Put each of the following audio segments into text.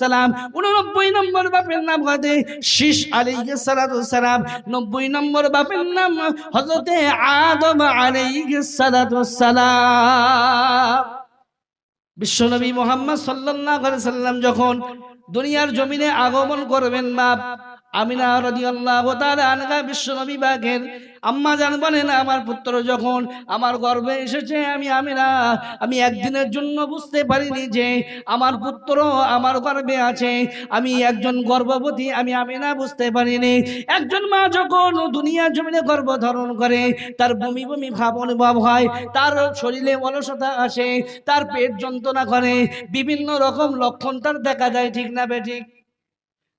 সালাম। নম্বর বাপের নাম শীষ সালাম। নব্বই নম্বর বাপের নাম আদম সালাম। বিশ্বনবী মোহাম্মদ সাল্লাম যখন দুনিয়ার জমিনে আগমন করবেন বাপ আমিনা রাদিয়াল্লাহু তাআলা আনহা বিশ্বনবী বাগের আম্মা জান বলেন আমার পুত্র যখন আমার গর্ভে এসেছে, আমি আমিনা, আমি একদিনের জন্য বুঝতে পারিনি যে আমার পুত্র আমার গর্ভে আছে। আমি একজন গর্ভবতী, আমি আমিনা বুঝতে পারিনি। একজন মা যখন দুনিয়ার জমিনে গর্ভ ধারণ করে, তার বমি বমি ভাব অনুভব হয়, তার শরীরে অলসতা আসে, তার পেট যন্ত্রণা করে, বিভিন্ন রকম লক্ষণ তার দেখা যায়, ঠিক না বে ঠিক?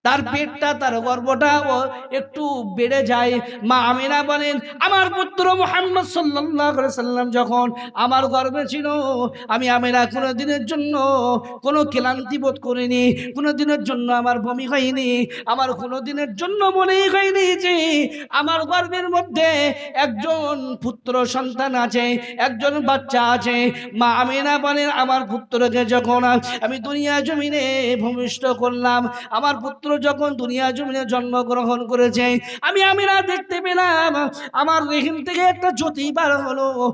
তার পেটটা, তার গর্ভটা ও একটু বেড়ে যায়। মা আমিনা বলেন, আমার পুত্র মোহাম্মদ সাল্লাম যখন আমার গর্ভে ছিল, আমি আমিনা কোনো দিনের জন্য কোনো ক্লান্তি বোধ করিনি কোনো দিনের জন্য আমার বমি হয়নি, আমার কোনো দিনের জন্য মনেই হয়নি যে আমার গর্বের মধ্যে একজন পুত্র সন্তান আছে, একজন বাচ্চা আছে। মা আমিনা বলেন, আমার পুত্রকে যখন আমি দুনিয়া জমিনে ভূমিষ্ঠ করলাম, আমার পুত্র যখন দুনিয়া জমিনে জন্মগ্রহণ করেছে, আমি আমিনা দেখতে পেলাম, আমার রেহিম থেকে একটা জ্যোতি বার হলো।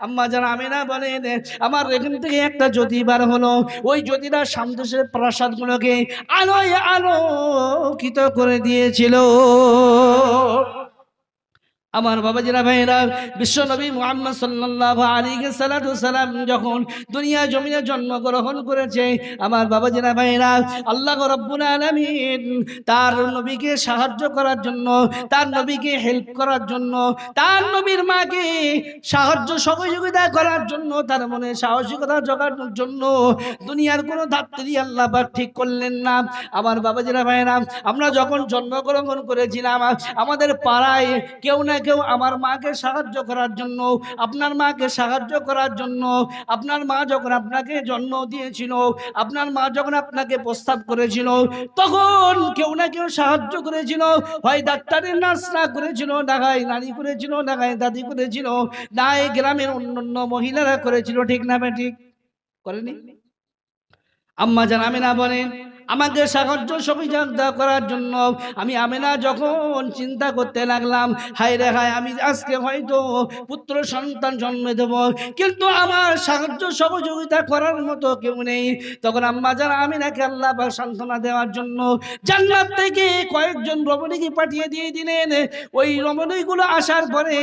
আম্মা বলেন, আমার থেকে একটা হলো। ওই প্রাসাদগুলোকে আলোয় আলোকিত করে দিয়েছিল। আমার বাবাজিরা ভাইরা বিশ্ব নবী মুহাম্মদ সাল্লাল্লাহু আলাইহি সাল্লাতু সাল্লাম যখন দুনিয়া জমিনে জন্মগ্রহণ করেছে, আমার বাবাজিরা ভাইরা আল্লাহ রাব্বুল আলামিন তার নবীকে সাহায্য করার জন্য, তার নবীকে হেল্প করার জন্য, তার নবীর মাকে সাহায্য সহযোগিতা করার জন্য, তার মনে সাহসিকতা জোগানোর জন্য দুনিয়ার কোনো ধাত্রী আল্লাহ পাক ঠিক করলেন না। আমার বাবাজিরা ভাইরা আমরা যখন জন্মগ্রহণ করেছিলাম, আমাদের পাড়ায় কেউ না কেউ আমার মাকে সাহায্য করার জন্য, আপনার মাকে সাহায্য করার জন্য, আপনার মা যখন আপনাকে জন্ম দিয়েছিল, আপনার মা যখন আপনাকে প্রস্তাব করেছিল, তখন কেউ না কেউ সাহায্য করেছিল। হয় ডাক্তারের নার্সরা করেছিল ডাকায় নারী করেছিল ডাকায় দাদি করেছিল নাই গ্রামের অন্যান্য মহিলারা করেছিল, ঠিক না ঠিক? করেনি? আম্মা জান, আমিনা বলেন আমাকে সাহায্য সহযোগিতা করার জন্য আমি আমেনা যখন চিন্তা করতে লাগলাম, হায় রে হায়, আমি আজকে হয়তো পুত্র সন্তান জন্ম দেব, কিন্তু আমার সাহায্য সহযোগিতা করার মতো কেউ নেই। তখন আম্মা যারা আমিনাকে আল্লাহ পাক সান্ত্বনা দেওয়ার জন্য জান্নাত থেকে কয়েকজন রমণীকে পাঠিয়ে দিয়ে দিলেন। ওই রমণীগুলো আসার পরে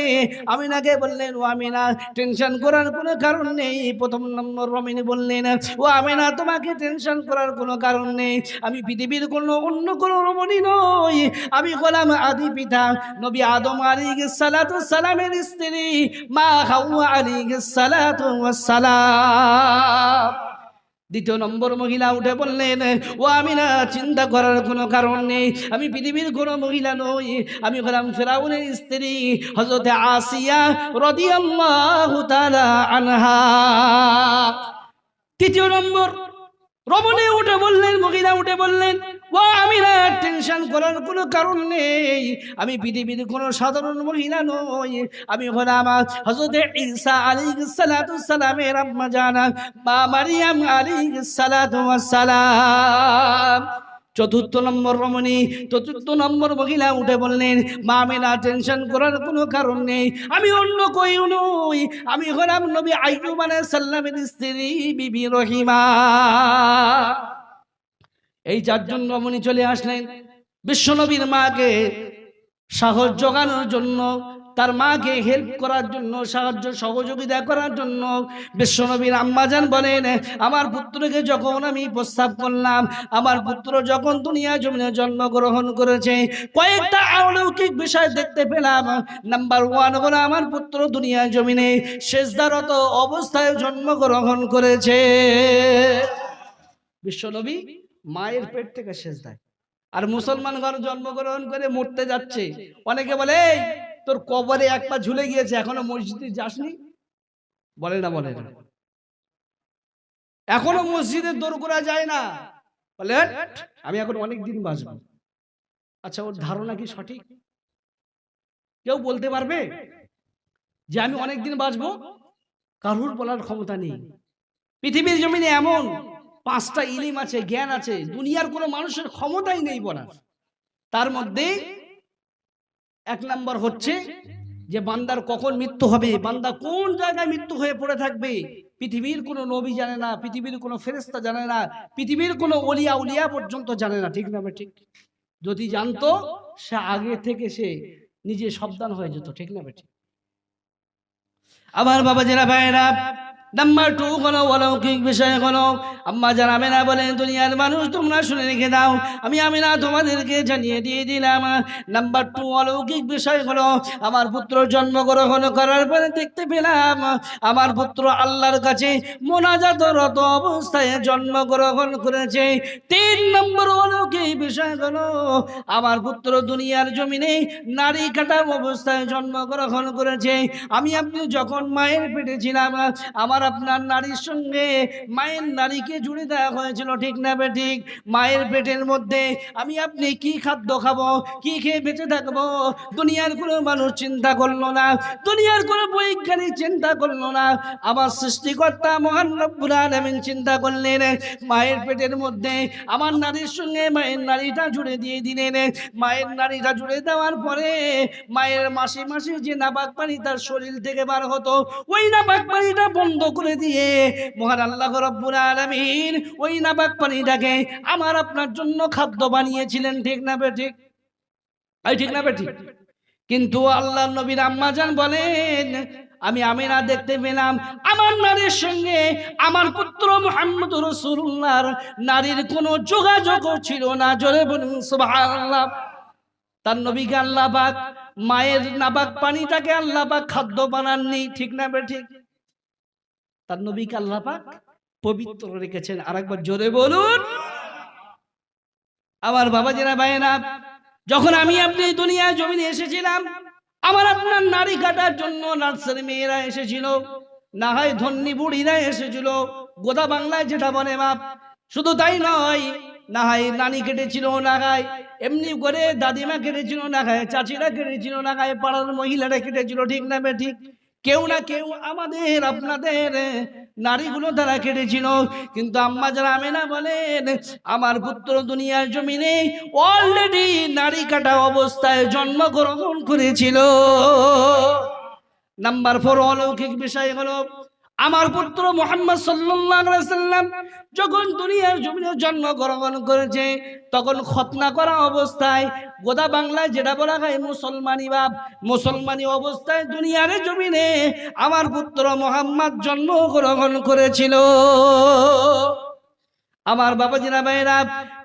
আমিনাকে বললেন, ও আমিনা টেনশন করার কোনো কারণ নেই। প্রথম নম্বর রমণী বললেন, ও আমিনা, তোমাকে টেনশন করার কোনো কারণ নেই। আমি পৃথিবীর কোনো অন্য কোনো রমণী নই। আমি গোলাম আদি পিতা, নবী আদম আলী সালাতু সালামের স্ত্রী, মা হাওয়া আলী সালাতু সালাম দ্বিতীয় নম্বর মহিলা উঠে বললেন, ও আমি না চিন্তা করার কোনো কারণ নেই। আমি পৃথিবীর কোনো মহিলা নই। আমি হলাম ফেরাউনের স্ত্রী হজরতে আসিয়া রদিয়াল্লাহু তাআলা আনহা। তৃতীয় নম্বর রমণী উঠে বললেন মহিলা উঠে বললেন, ও আমি না টেনশন করার কোনো কারণ নেই। আমি পৃথিবীর কোনো সাধারণ মহিলা নই। আমি হলাম হজরতে ঈসা আলী সালামের আম্মা জানা, মা মারিয়াম আলী সালাম। চতুর্থ নম্বর রমণী, চতুর্থ নম্বর মহিলা উঠে বললেন, মা মেনা টেনশন করার কোনো কারণ নেই। আমি অন্য কই নই। আমি হলাম নবী আইয়ুব আলাইহিস সালামের স্ত্রী, বিবি রহিমা। এই চারজন রমণী চলে আসলেন। বিশ্বনবীর মাকে সাহস জোগানোর জন্য তার মাকে হেল্প করার জন্য সাহায্য সহযোগিতা করার জন্য বিশ্বনবীর আম্মাজান বলেন আমার পুত্রকে যখন আমি প্রস্তাব করলাম আমার পুত্র যখন দুনিয়া জমিনে জন্মগ্রহণ করেছে কয়েকটা অলৌকিক বিষয় দেখতে পেলাম। নাম্বার ওয়ান হলো আমার পুত্র দুনিয়া জমিনে শেষদারত অবস্থায় জন্মগ্রহণ করেছে। বিশ্বনবী মায়ের পেট থেকে শেষ দেয়। আর মুসলমান ঘর জন্মগ্রহণ করে মরতে যাচ্ছে। অনেকে বলে "এই, তোর কবরে এক পা ঝুলে গিয়েছে, এখনও মসজিদে যাসনি? বলে না বলে না। এখনও মসজিদে দৌড় করা যায় না। বলে আমি এখন অনেক দিন বাঁচবো। আচ্ছা ওর ধারণা কি সঠিক? কেউ বলতে পারবে যে আমি অনেক দিন বাঁচবো? কারুর বলার ক্ষমতা নেই। পৃথিবীর জমিনে এমন পাঁচটা ইলিম আছে, জ্ঞান আছে, দুনিয়ার কোনো মানুষের ক্ষমতাই নেই বলার। তার মধ্যে এক নাম্বার হচ্ছে যে বান্দার কখন মৃত্যু হবে বান্দা কোন জায়গায় মৃত্যু হয়ে পড়ে থাকবে পৃথিবীর কোনো নবী জানে না পৃথিবীর কোনো ফেরেস্তা জানে না পৃথিবীর কোনো অলিয়া উলিয়া পর্যন্ত জানে না ঠিক না ঠিক? যদি জানতো সে আগে থেকে সে নিজে সাবধান হয়ে যেত ঠিক না ঠিক আবার বাবা জেরা ভাইরা নাম্বার টু কোনো অলৌকিক বিষয় কোনো। আম্মা যারা আমেনা বলেন, দুনিয়ার মানুষ তোমরা শুনে রেখে দাও। আমি আমিনা তোমাদেরকে জানিয়ে দিয়ে দিলাম। নাম্বার টু, অলৌকিক বিষয় হলো, আমার পুত্র জন্মগ্রহণ করার পরে দেখতে পেলাম, আমার পুত্র আল্লাহর কাছে মোনাজাতরত অবস্থায় জন্মগ্রহণ করেছে। তিন নম্বর অলৌকিক বিষয় হলো, আমার পুত্র দুনিয়ার জমিনে নারী কাটা অবস্থায় জন্মগ্রহণ করেছে। আমি আপনি যখন মায়ের পেটে ছিলাম, আমার আপনার নারীর সঙ্গে মায়ের নারীকে জুড়ে দেওয়া হয়েছিল, ঠিক না বে ঠিক? মায়ের পেটের মধ্যে আমি আপনি কি খাদ্য খাব, কি খেয়ে বেঁচে থাকব? দুনিয়ার কোনো মানুষ চিন্তা করল না, দুনিয়ার কোনো বৈজ্ঞানিক চিন্তা করল না। আমার সৃষ্টিকর্তা মহান রব্বুল আলামিন চিন্তা করলেন, মায়ের পেটের মধ্যে আমার নারীর সঙ্গে মায়ের নারীটা জুড়ে দিয়ে দিলেন। মায়ের নারীটা জুড়ে দেওয়ার পরে মায়ের মাসে মাসে যে নাবাক পানি তার শরীর থেকে বার হতো, ওই নাবাক পানিটা বন্ধ করে দিয়ে, মহান আল্লাহ রব্বুল আলামিন, ওই নাবাক পানিটাকে আমার আপনার জন্য খাদ্য বানিয়েছিলেন। ঠিক না বে ঠিক? না বে ঠিক? কিন্তু আল্লাহ নবীর আম্মাজান বলেন, আমি আমিনা দেখতে পেলাম, আমার নারীর সঙ্গে আমার পুত্র মোহাম্মদ রসুল্লাহর নারীর কোনো যোগাযোগ ছিল না। জোরে বলুন, সুবহানাল্লাহ। তার নবীকে আল্লাহ মায়ের নাবাক পানিটাকে আল্লাহ খাদ্য বানাননি। ঠিক না বে ঠিক? তার নবীকে আল্লাহ পাক পবিত্র রেখেছেন। আরেকবার জোরে বলুন। আমার বাবা জেরা ভাইয়েরা যখন আমি আপনি দুনিয়া জমিনে এসেছিলাম আমার আপনার নারী কাটার জন্য নার্সারি মেয়েরা এসেছিল না হয় ধন্যী বুড়িরা এসেছিল। গোদা বাংলায় যেটা বলে বাপ শুধু তাই নয় না হয় নানি কেটেছিল না খায় এমনি করে দাদিমা কেটেছিল না খায় চাচিরা কেটেছিল না খায় পাড়ার মহিলারা কেটেছিল ঠিক না বে ঠিক? কেউ না কেউ আমাদের, আপনাদের নারীগুলো তারা কেটেছিল। কিন্তু আম্মা যারা আমেনা বলেন, আমার পুত্র দুনিয়ার জমিনে অলরেডি নারী কাটা অবস্থায় জন্মগ্রহণ করেছিল। নাম্বার ফোর অলৌকিক বিষয় হলো আমার পুত্র মোহাম্মদ সাল্লাম যখন দুনিয়ার জমিনে জন্মগ্রহণ করেছে, তখন খতনা করা অবস্থায় গোদা বাংলায় যেটা বলা হয় মুসলমানি বাপ, মুসলমানি অবস্থায় দুনিয়ার জমিনে আমার পুত্র মোহাম্মদ জন্মগ্রহণ করেছিল। আমার বাবা জিনা ভাইরা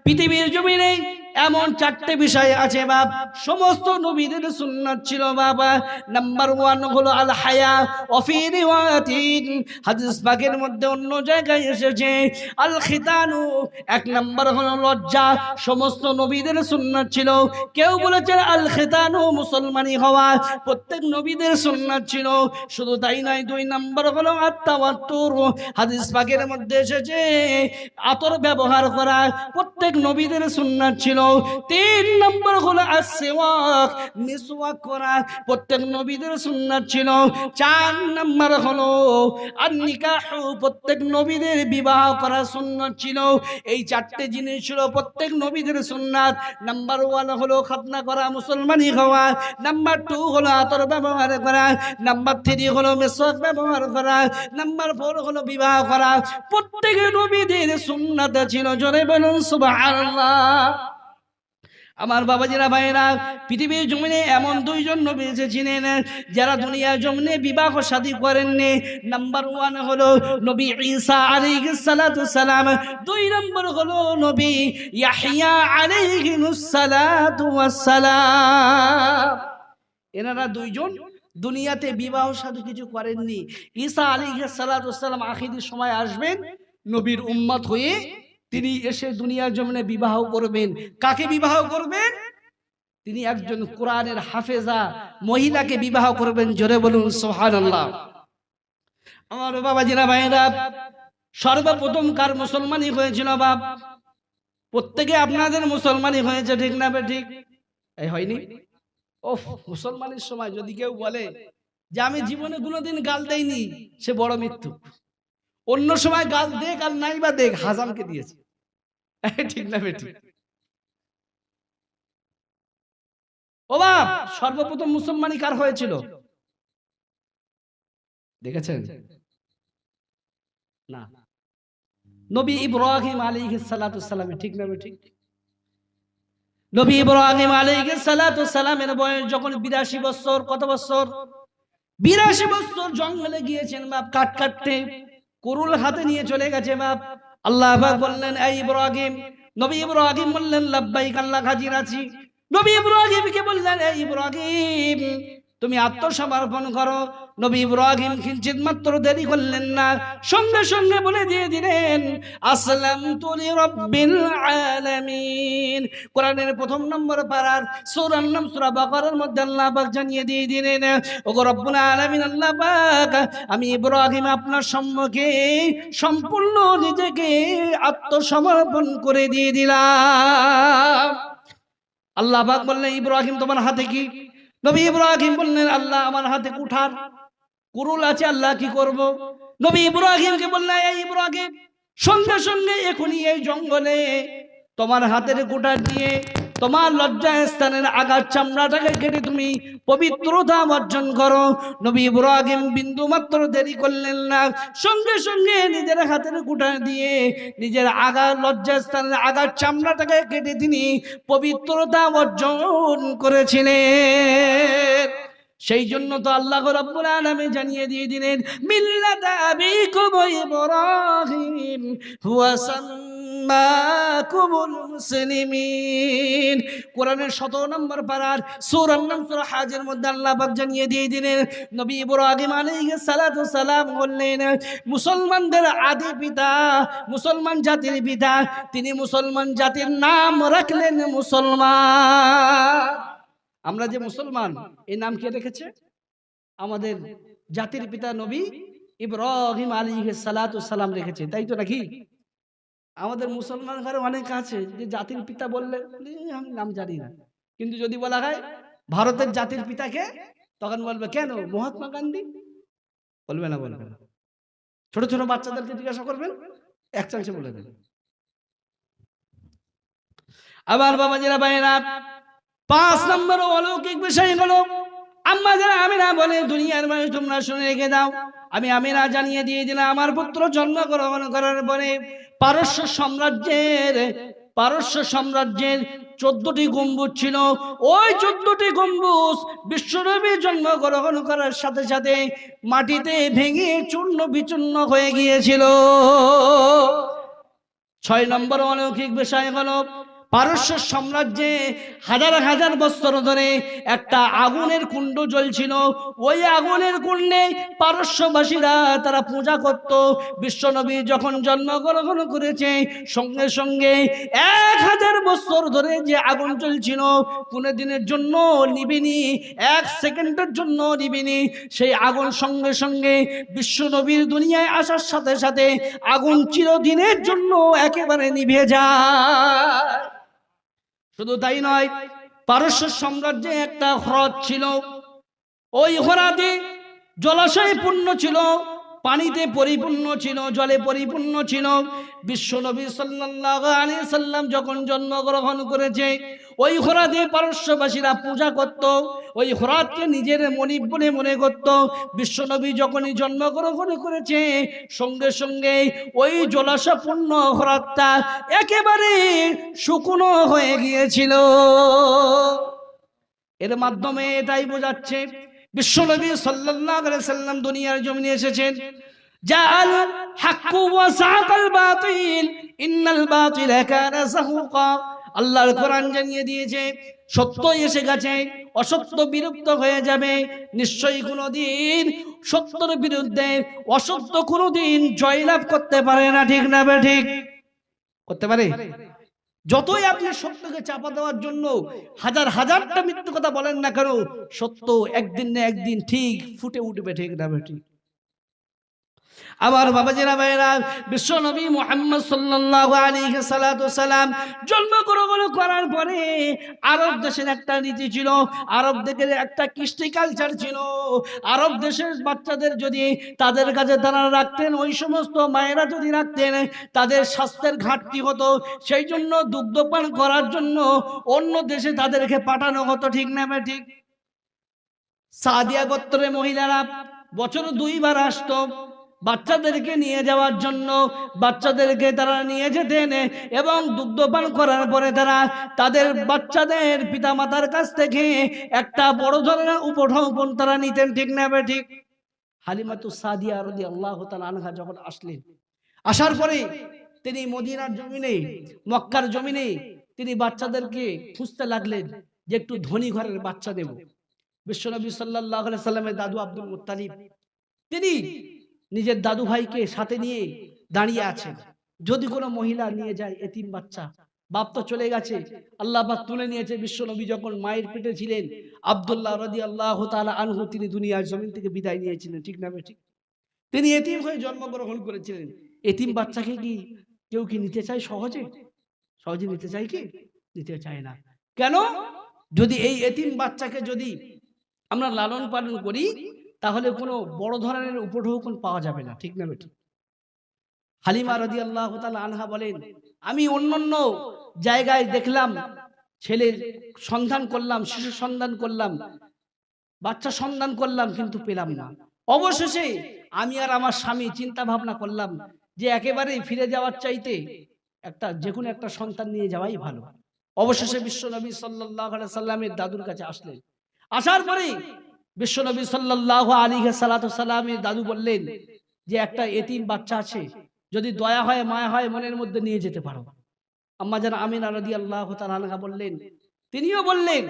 পৃথিবীর জমিনে এমন চারটে বিষয় আছে বাপ। সমস্ত নবীদের সুন্নাত ছিল বাবা নাম্বার ওয়ান হলো আল হায়া অফির হাদিস পাকের মধ্যে অন্য জায়গায় এসেছে। আল খিতানু এক নাম্বার হলো লজ্জা। সমস্ত নবীদের সুন্নাত ছিল। কেউ বলেছে আল খিতানু মুসলমানি হওয়া। প্রত্যেক নবীদের সুন্নাত ছিল। শুধু তাই নয়, দুই নাম্বার হলো আত্মাওয়াত্তুর হাদিস পাকের মধ্যে এসেছে আতর ব্যবহার করা। প্রত্যেক নবীদের সুন্নাত ছিল। তিন নম্বর হলো আসওয়াক, মিসওয়াক করা প্রত্যেক নবীদের সুন্নাত ছিল। চার নম্বর হলো আর নিকাহ প্রত্যেক নবীদের বিবাহ করা সুন্নাত ছিল। এই চারটে জিনিস ছিল প্রত্যেক নবীদের সুন্নাত। নাম্বার ওয়ান হলো খাতনা করা মুসলমানি হওয়া। নাম্বার টু হলো আতর ব্যবহার করা। নাম্বার থ্রি হলো মেসওয়াক ব্যবহার করা। নাম্বার ফোর হলো বিবাহ করা। প্রত্যেক নবীদের সুন্নাত ছিল। জোরে বলুন সুবহানাল্লাহ। আমার বাবাজিরা ভাইরা পৃথিবীর জমিনে এমন দুইজন নবী এসেছিলেন, যারা দুনিয়ার জমিনে বিবাহ শাদী করেননি। নাম্বার ওয়ান হলো নবী ঈসা সালাম। দুই নম্বর হলো নবী সালাতু ওয়াসসালাম এনারা দুইজন দুনিয়াতে বিবাহ শাদী কিছু করেননি। ঈসা সালাতু সালাম আখিরের সময় আসবেন, নবীর উম্মত হয়ে তিনি এসে দুনিয়ার জমিনে বিবাহ করবেন। কাকে বিবাহ করবেন? তিনি একজন কোরআনের হাফেজা, মহিলাকে বিবাহ করবেন, জোরে বলুন সোহান আল্লাহ আমার বাবা জিনা ভাইরা সর্বপ্রথম কার মুসলমানই হয়েছিল বাপ? প্রত্যেকে আপনাদের মুসলমানই হয়েছে, ঠিক না ঠিক? এই হয়নি? ও মুসলমানের সময় যদি কেউ বলে যে, আমি জীবনে কোনোদিন গাল দেইনি, সে বড় মৃত্যু। অন্য সময় গাল দেখ আর নাই বা দেখ, হাজামকে দিয়েছে। ঠিক না বেটি। ও বাপ, সর্বপ্রথম মুসলমানই কার হয়েছিল? দেখেছেন? না। নবী ইব্রাহিম আলাইহিস সালাতু সালামে ঠিক না ঠিক নবী ইব্রাহিম আলাইহিস সালাতু সালামের বয়স যখন 82 বছর, কত বছর? 82 বছর জঙ্গলে গিয়েছেন বাপ কাট কাটতে। কুরুল হাতে নিয়ে চলে গেছে বাপ। আল্লাহ বললেন, এই ইব্রাহিম, নবী ইব্রাহিম বললেন, লাব্বাইক, আল্লাহ হাজির আছি। নবী ইব্রাহিমকে বললেন, এই ইব্রাহিম তুমি আত্মসমর্পণ করো। নবী ইব্রাহিম কিঞ্চিত মাত্র দেরি করলেন না। সঙ্গে সঙ্গে বলে দিয়ে দিলেন আসলাম তুলি রব্বিল আলামিন। কোরআনের প্রথম নম্বর পারার সূরার নাম সূরা বাকারার মধ্যে আল্লাহ পাক জানিয়ে দিয়ে দিলেন, ওগো রব্বুল আলামিন, আল্লাহ পাক, আমি ইব্রাহিম আপনার সম্মুখে সম্পূর্ণ নিজেকে আত্মসমর্পণ করে দিয়ে দিলাম। আল্লাহ পাক বললেন, ইব্রাহিম, তোমার হাতে কি নবী ইব্রাহিম বললেন, আল্লাহ আমার হাতে কুঠার, কুরুল আছে, আল্লাহ কি করব? নবী ইব্রাহিমকে বললেন, এই ইব্রাহিম, সঙ্গে সঙ্গে এখনই এই জঙ্গলে তোমার হাতের কুঠার দিয়ে তোমার লজ্জা স্থানের আগার চামড়াটাকে কেটে তুমি পবিত্রতা অর্জন করো। নবী ইব্রাহিম বিন্দু মাত্র দেরি করলেন না। সঙ্গে সঙ্গে নিজের হাতের গুটা দিয়ে নিজের আগার লজ্জা স্থানের আগার চামড়াটাকে কেটে তিনি পবিত্রতা অর্জন করেছিলেন। সেই জন্য তো আল্লাহ রাব্বুল আলামিন জানিয়ে দিয়ে দিলেন কোরআনের 17 নম্বর হাজের মধ্যে আল্লাহ জানিয়ে দিয়ে দিলেন, নবী সালাম মুসলমানদের আদি পিতা, মুসলমান জাতির পিতা, তিনি মুসলমান জাতির নাম রাখলেন মুসলমান। আমরা যে মুসলমান এই নাম কে রেখেছে? আমাদের জাতির পিতা নবী ইব্রাহিম আলী সালাম রেখেছে তাই তো নাকি? আমাদের মুসলমান ঘরে অনেক আছে যে জাতির পিতা বললে "এ, আমি নাম জানি না। কিন্তু যদি বলা হয় ভারতের জাতির পিতাকে তখন বলবে কেন মহাত্মা গান্ধী? বলবে না বলবে না। ছোট ছোট বাচ্চাদেরকে জিজ্ঞাসা করবেন এক চান্সে বলে দেবেন। আবার বাবা যারা বাইরা পাঁচ নম্বর অলৌকিক বিষয় হলো, আম্মা যারা আমিনা বলে, দুনিয়ার মানুষ তোমরা শুনে রেখে দাও। আমি আমিনা জানিয়ে দিয়ে দিলাম, আমার পুত্র জন্মগ্রহণ করার পরে পারস্য সাম্রাজ্যের পারস্য সাম্রাজ্যের চোদ্দটি গম্বুজ ছিল। ওই চোদ্দটি গম্বুজ বিশ্বনবী জন্মগ্রহণ করার সাথে সাথে মাটিতে ভেঙে চূর্ণ বিচূর্ণ হয়ে গিয়েছিল। ছয় নম্বর অলৌকিক বিষয় হলো পারস্য সাম্রাজ্যে হাজার হাজার বছর ধরে একটা আগুনের কুণ্ড জ্বলছিল। ওই আগুনের কুণ্ডে পারস্যবাসীরা তারা পূজা করত। বিশ্বনবী যখন জন্মগ্রহণ করেছে, সঙ্গে সঙ্গে এক হাজার বছর ধরে যে আগুন চলছিল কোনো দিনের জন্য নিবিনি, এক সেকেন্ডের জন্য নিবিনি। সেই আগুন সঙ্গে সঙ্গে বিশ্বনবীর দুনিয়ায় আসার সাথে সাথে আগুন চিরদিনের জন্য একেবারে নিভে যায়। শুধু তাই নয় পারস্য সাম্রাজ্যে একটা হ্রদ ছিল। ওই হ্রদে জলাশয় পূর্ণ ছিল। পানিতে পরিপূর্ণ ছিল, জলে পরিপূর্ণ ছিল। বিশ্বনবী সাল্লাল্লাহু আলাইহি সাল্লাম যখন জন্মগ্রহণ করেছে, ওই হ্রদে পারস্যবাসীরা পূজা করত, ওই হ্রদকে নিজের মনিব বলে মনে করত। বিশ্বনবী যখনই জন্মগ্রহণ করেছে, সঙ্গে সঙ্গে ওই জলাশয়পূর্ণ হ্রদটা একেবারে শুকনো হয়ে গিয়েছিল। এর মাধ্যমে এটাই বোঝাচ্ছে বিশ্বনবী সাল্লাল্লাহু আলাইহি সাল্লাম দুনিয়ার জমিনে এসেছেন। জাল হাক্কু ওয়া সাকাল বাতিল, ইন্নাল বাতিলা কানা যাহুকা আল্লাহর কোরআন জানিয়ে দিয়েছে সত্য এসে গেছে, অসত্য বিলুপ্ত হয়ে যাবে। নিশ্চয়ই কোনোদিন সত্যের বিরুদ্ধে অসত্য কোনোদিন জয়লাভ করতে পারে না, ঠিক না বে ঠিক? করতে পারে? যতই আপনি সত্যকে চাপা দেওয়ার জন্য হাজার হাজারটা মিথ্যে কথা বলেন না কেন, সত্য একদিন না একদিন ঠিক ফুটে উঠবে, ঠিক না, ঠিক। আমার বাবাজিরা ভাইরা বিশ্ব নবী মোহাম্মদ সাল্লাল্লাহু আলাইহি সাল্লাতু সাল্লাম জন্মগ্রহণ করার পরে আরব দেশের একটা নীতি ছিল, আরব দেশের একটা কৃষ্টি কালচার ছিল। আরব দেশের বাচ্চাদের যদি তাদের কাছে তারা রাখতেন, ওই সমস্ত মায়েরা যদি রাখতেন, তাদের স্বাস্থ্যের ঘাটতি হতো। সেই জন্য দুগ্ধপান করার জন্য অন্য দেশে তাদেরকে পাঠানো হতো, ঠিক না ঠিক? সাদিয়া গোত্রের মহিলারা বছর দুইবার আসতো। বাচ্চাদেরকে নিয়ে যাওয়ার জন্য বাচ্চাদেরকে তারা নিয়ে যেতেন এবং দুগ্ধপান করার পরে তারা তাদের বাচ্চাদের পিতামাতার কাছ থেকে একটা বড় ধরনের উপঢৌকন তারা নিতেন, ঠিক না ঠিক? হালিমাতু সাদিয়া রদি আল্লাহ আনহা যখন আসলেন, আসার পরে তিনি মদিনার জমিনে, মক্কার জমিনে তিনি বাচ্চাদেরকে খুঁজতে লাগলেন যে একটু ধনী ঘরের বাচ্চা দেব। বিশ্বনবী সাল্লাহ সাল্লামের দাদু আব্দুল মুত্তালিব, তিনি নিজের দাদু ভাইকে সাথে নিয়ে দাঁড়িয়ে আছেন। যদি কোনো মহিলা নিয়ে যায় এতিম বাচ্চা, বাপ তো চলে গেছে। আল্লাহ পাক তুলে নিয়েছে বিশ্বনবী যখন মায়ের পেটে ছিলেন, আব্দুল্লাহ রদি আল্লাহ তাআলা আনহু তিনি দুনিয়ার জমিন থেকে বিদায় নিয়েছিলেন, ঠিক না ঠিক? তিনি এতিম হয়ে জন্মগ্রহণ করেছিলেন। এতিম বাচ্চাকে কি কেউ কি নিতে চায় সহজে? সহজে নিতে চায় কি? নিতে চায় না। কেন? যদি এই এতিম বাচ্চাকে যদি আমরা লালন পালন করি তাহলে কোনো বড় ধরনের উপঢৌকন পাওয়া যাবে না, ঠিক না বেটি হালিমা রদি আল্লাহ আনহা বলেন, আমি অন্যান্য জায়গায় দেখলাম ছেলের সন্ধান করলাম শিশু সন্ধান করলাম, বাচ্চা সন্ধান করলাম, কিন্তু পেলাম না। অবশেষে আমি আর আমার স্বামী চিন্তা ভাবনা করলাম যে একেবারে ফিরে যাওয়ার চাইতে একটা যে কোনো একটা সন্তান নিয়ে যাওয়াই ভালো। অবশেষে বিশ্ব নবী সাল্লাহ সাল্লামের দাদুর কাছে আসলেন। আসার পরে বিশ্বনবী সাল্লাহ আলী সালামের দাদু বললেন যে একটা এতিম বাচ্চা আছে, যদি দয়া হয়, মায়া হয়, মনের মধ্যে নিয়ে যেতে পারো। আম্মা যেন আমিন আরদি আল্লাহ তালহা বললেন, তিনিও বললেন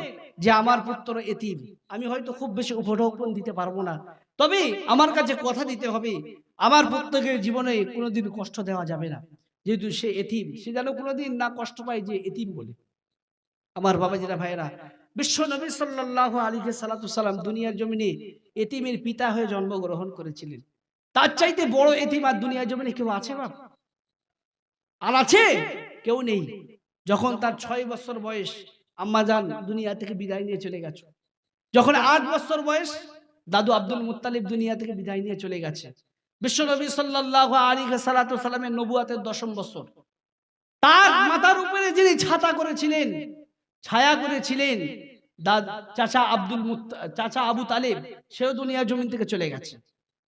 যে আমার পুত্র এতিম, আমি হয়তো খুব বেশি উপঢৌকন দিতে পারব না। তবে আমার কাছে কথা দিতে হবে, আমার পুত্রকে জীবনে কোনোদিন কষ্ট দেওয়া যাবে না। যেহেতু সে এতিম, সে যেন কোনোদিন না কষ্ট পায় যে এতিম বলে। আমার বাবাজিরা ভাইয়েরা বিশ্ব নবী সাল্লাহ আলীকে সালাম দুনিয়ার জমিনে এতিমের পিতা হয়ে জন্মগ্রহণ করেছিলেন। তার চাইতে বড় এতিম আর দুনিয়ার জমিনে কেউ আছে বাপ? আর আছে? কেউ নেই। যখন তার ছয় বছর বয়স, আম্মা যান, দুনিয়া থেকে বিদায় নিয়ে চলে গেছে। যখন আট বছর বয়স, দাদু আব্দুল মুতালিব দুনিয়া থেকে বিদায় নিয়ে চলে গেছে। বিশ্বনবী সাল্লাহ আলী সালামের নবুয়াতের দশম বছর। তার মাথার উপরে যিনি ছাতা করেছিলেন ছায়া করেছিলেন চাচা আব্দুল চাচা আবু তালেব। সেও দুনিয়া জমিন থেকে চলে গেছে।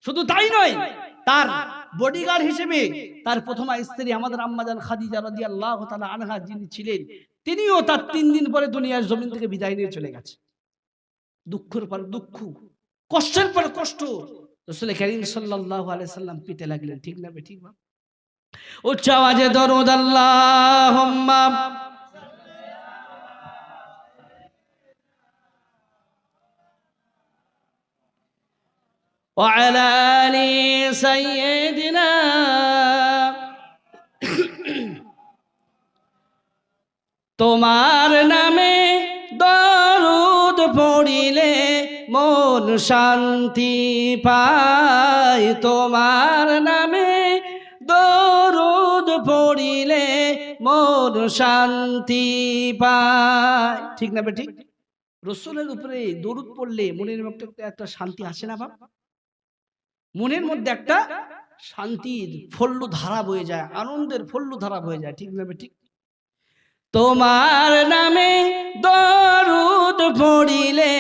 শুধু তাই নয়, তার বডিগার্ড হিসেবে তার প্রথম স্ত্রী আমাদের আম্মাজান খাদিজা রাদি আল্লাহ আনহা যিনি ছিলেন, তিনিও তার তিন দিন পরে দুনিয়ার জমিন থেকে বিদায় নিয়ে চলে গেছে। দুঃখের পর দুঃখ, কষ্টের পর কষ্ট। ঠিক না ঠিক না উচ্চ আওয়াজে দরুদ আল্লাহ وعلى آل سيدنا তোমার নামে দরুদ পড়িলে মন শান্তি পায় তোমার নামে দরুদ পড়িলে মন শান্তি পায় ঠিক না বে ঠিক রসুলের উপরে দরুদ পড়লে মনের মধ্যে একটা শান্তি আসে না বাবা মনের মধ্যে একটা শান্তির ফল্লু ধারা বয়ে যায় আনন্দের ফল্লু ধারা বয়ে যায় ঠিক না ঠিক? তোমার নামে দরুদ পড়িলে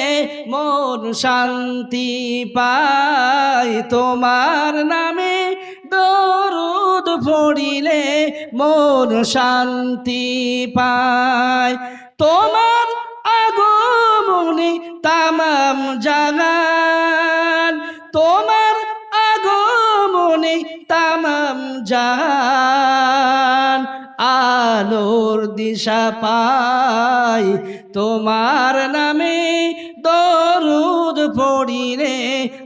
মন শান্তি পায়। তোমার নামে দরুদ পড়িলে মন শান্তি পায়। তোমার আগমনে তামাম জাগান তোমার তামাম জান আলোর দিশা পাই। তোমার নামে দরুদ পড়িলে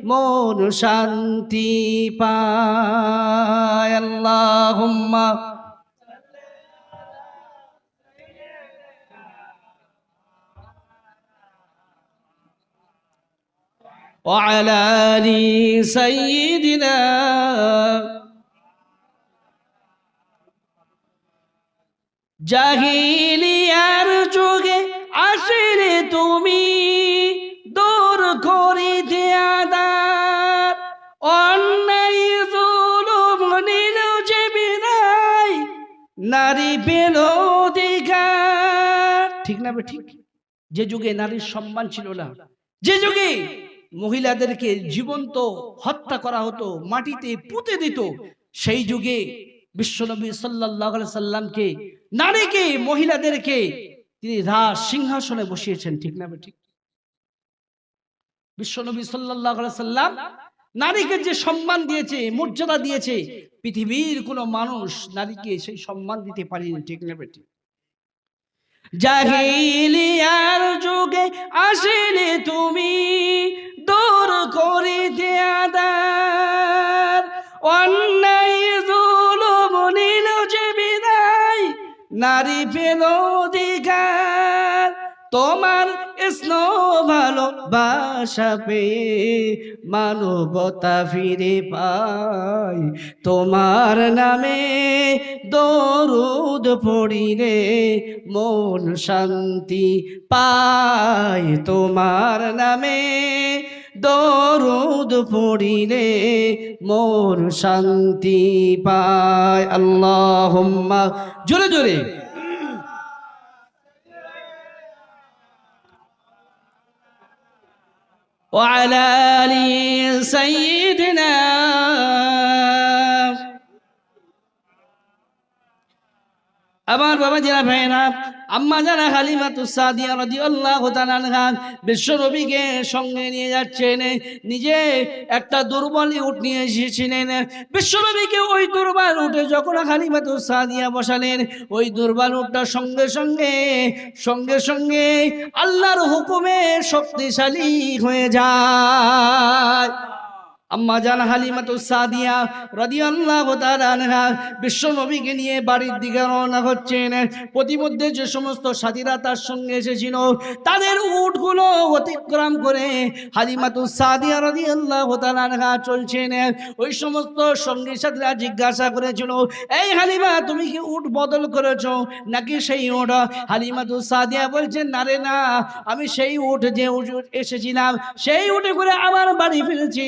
মন শান্তি পায়। আল্লাহুম্মা وعلى آل سيدنا জাহিলিয়ার যুগে আসলে তুমি দূর করিতে আদার অন্যায় জুলুম নিল যে বিদায় নারী পেল অধিকার ঠিক না বে ঠিক যে যুগে নারীর সম্মান ছিল না যে যুগে মহিলাদেরকে জীবন্ত হত্যা করা হতো, মাটিতে পুঁতে দিত। সেই যুগে বিশ্বনবী সাল্লাহ সাল্লামকে, নারীকে, মহিলাদেরকে তিনি রাজ সিংহাসনে বসিয়েছেন, ঠিক না ঠিক? বিশ্বনবী সাল্লাহ সাল্লাম নারীকে যে সম্মান দিয়েছে, মর্যাদা দিয়েছে, পৃথিবীর কোনো মানুষ নারীকে সেই সম্মান দিতে পারেনি, ঠিক না ঠিক? জাহিলিয়ার যুগে আসলে তুমি দূর করিতে আদার অন্যায়, জুলুম নিল যে বিদায় নারী পেল অধিকার তোমার স্নো ভালোবাসা পেয়ে মানবতা ফিরে পাই। তোমার নামে দরুদ পড়িলে মন শান্তি পাই। তোমার নামে দরুদ পড়িলে মন শান্তি পায় আল্লাহ জোরে জোরে وعلى آل سيدنا আমার বাবা যারা ভাইরা আম্মা যারা হালিমা তুসাদিয়া রাদিয়াল্লাহু তাআলা বিশ্ব নবীকে সঙ্গে নিয়ে যাচ্ছেন, নিজে একটা দুর্বল উট নিয়ে এসেছিলেন। বিশ্ব নবীকে ওই দুর্বল উঠে যখন হালিমা তুসাদিয়া বসালেন, ওই দুর্বল উটটা সঙ্গে সঙ্গে সঙ্গে সঙ্গে আল্লাহর হুকুমে শক্তিশালী হয়ে যায়। আম্মা জান হালিমাতু সাদিয়া রাদিয়াল্লাহু তাআলা আনহা নিয়ে বাড়ির দিকে রওনা হচ্ছেন। প্রতিমধ্যে যে সমস্ত তার সঙ্গে এসেছিল, তাদের উটগুলো অতিক্রম করে হালিমাতু সাদিয়া রাদিয়াল্লাহু তাআলা আনহা চলছেন। ওই সমস্ত সঙ্গী সাথীরা জিজ্ঞাসা করেছিল, এই হালিমা, তুমি কি উট বদল করেছ? নাকি সেই উট? হালিমাতু সাদিয়া বলছেন না রে না, আমি সেই উট যে উট এসেছিলাম, সেই উটে করে আমার বাড়ি ফিরেছি।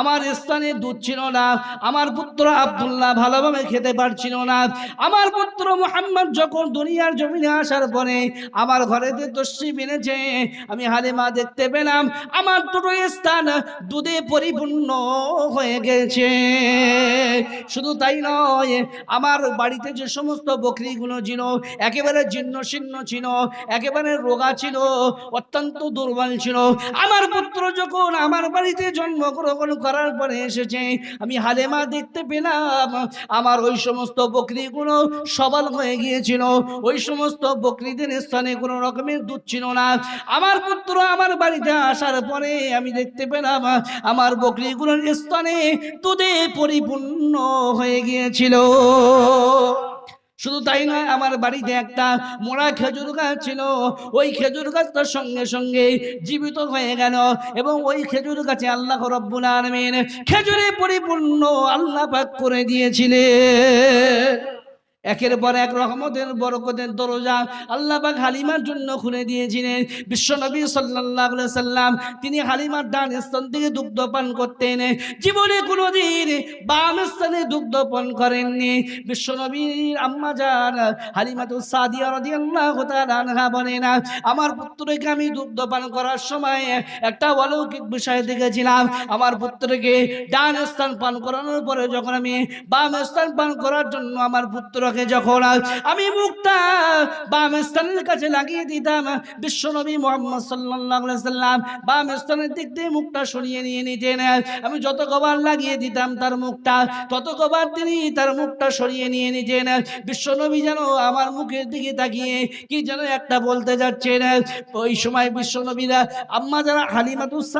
আমার স্থানে দুধ ছিল না, আমার পুত্র আব্দুল্লাহ ভালোভাবে খেতে পারছিল না। আমার পুত্র মোহাম্মদ যখন দুনিয়ার জমিনে আসার পরে আমার ঘরেতে তস্যি বেনেছে আমি হালিমা দেখতে পেলাম, আমার দুটো স্থান দুধে পরিপূর্ণ হয়ে গেছে। শুধু তাই নয়, আমার বাড়িতে যে সমস্ত বকরিগুলো ছিল, একেবারে জীর্ণ শীর্ণ ছিল, একেবারে রোগা ছিল, অত্যন্ত দুর্বল ছিল। আমার পুত্র যখন আমার বাড়িতে জন্মগ্রহণ করার পরে এসেছে, আমি হালেমা দেখতে পেলাম। আমার ওই সমস্ত বকরিগুলো সবল হয়ে গিয়েছিল। ওই সমস্ত বকরিদের স্থানে কোনো রকমের দুধ ছিল না। আমার পুত্র আমার বাড়িতে আসার পরে আমি দেখতে পেলাম, আমার বকরিগুলোর স্থানে দুধে পরিপূর্ণ হয়ে গিয়েছিল। শুধু তাই নয়, আমার বাড়িতে একটা মোড়া খেজুর গাছ ছিল। ওই খেজুর গাছটার সঙ্গে সঙ্গে জীবিত হয়ে গেল এবং ওই খেজুর গাছে আল্লাহ রব্বুল আলমিন খেজুরে পরিপূর্ণ আল্লাহ পাক করে দিয়েছিলেন। একের পর এক রহমতের, বরকতের দরজা আল্লাহ পাক হালিমার জন্য খুলে দিয়েছিলেন। বিশ্বনবী আলাইহি সাল্লাম তিনি হালিমার ডান স্থান থেকে দুগ্ধ পান করতেন। জীবনে কোনোদিন বাম স্থানে দুগ্ধ পান করেননি। বিশ্বনবীর আম্মা জান হালিমাতু সাদিয়া আনহা বলেন আমার পুত্রকে আমি দুগ্ধ পান করার সময় একটা অলৌকিক বিষয় দেখেছিলাম। আমার পুত্রকে ডান স্থান পান করানোর পরে যখন আমি বাম স্থান পান করার জন্য আমার পুত্রকে মোবারকে যখন আমি মুখটা বাম স্থানের কাছে লাগিয়ে দিতাম, বিশ্বনবী মোহাম্মদ সাল্লাল্লাহু আলাইহি সাল্লাম বাম স্থানের দিক দিয়ে মুখটা সরিয়ে নিয়ে নিতেন। আমি যত কবার লাগিয়ে দিতাম তার মুখটা, তত কবার তিনি তার মুখটা সরিয়ে নিয়ে নিতেন। বিশ্বনবী যেন আমার মুখের দিকে তাকিয়ে কি যেন একটা বলতে যাচ্ছেন। ওই সময় বিশ্বনবীরা আম্মা যারা হালিমাতুস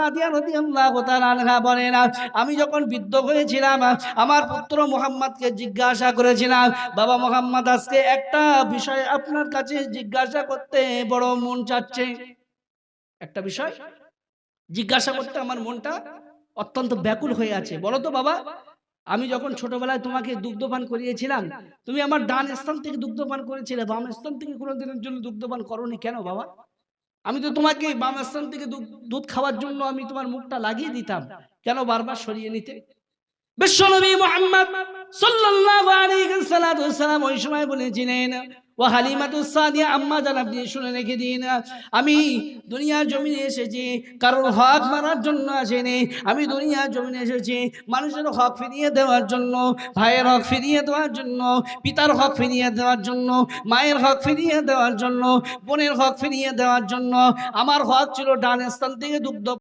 আনহা বলেন, আমি যখন বৃদ্ধ হয়েছিলাম, আমার পুত্র মোহাম্মদকে জিজ্ঞাসা করেছিলাম, বাবা মোহাম্মদ আজকে একটা বিষয় আপনার কাছে জিজ্ঞাসা করতে বড় মন চাচ্ছে। একটা বিষয়? জিজ্ঞাসা করতে আমার মনটা অত্যন্ত ব্যাকুল হয়ে আছে। বলো তো বাবা, আমি যখন ছোটবেলায় তোমাকে দুগ্ধপান করিয়েছিলাম, তুমি আমার ডান স্থান থেকে দুগ্ধপান করেছিলে, বাম স্থান থেকে কোনো দিনের জন্য দুগ্ধপান করনি কেন বাবা? আমি তো তোমাকে বাম স্থান থেকে দুধ খাওয়ার জন্য আমি তোমার মুখটা লাগিয়ে দিতাম। কেন বারবার সরিয়ে নিতে? বিশ্বনবী মোহাম্মদ সাল্লাম ওই সময় বলেছিলেন ও হালিমাতুস সাদিয়া আম্মা জান, আপনি শুনে রেখে দিন, আমি দুনিয়ার জমিনে এসেছি, কারোর হক মারার জন্য আসেনি। আমি দুনিয়ার জমিনে এসেছি, মানুষের হক ফিরিয়ে দেওয়ার জন্য, ভাইয়ের হক ফিরিয়ে দেওয়ার জন্য, পিতার হক ফিরিয়ে দেওয়ার জন্য, মায়ের হক ফিরিয়ে দেওয়ার জন্য, বোনের হক ফিরিয়ে দেওয়ার জন্য। আমার হক ছিল ডান স্থান থেকে দুগ্ধ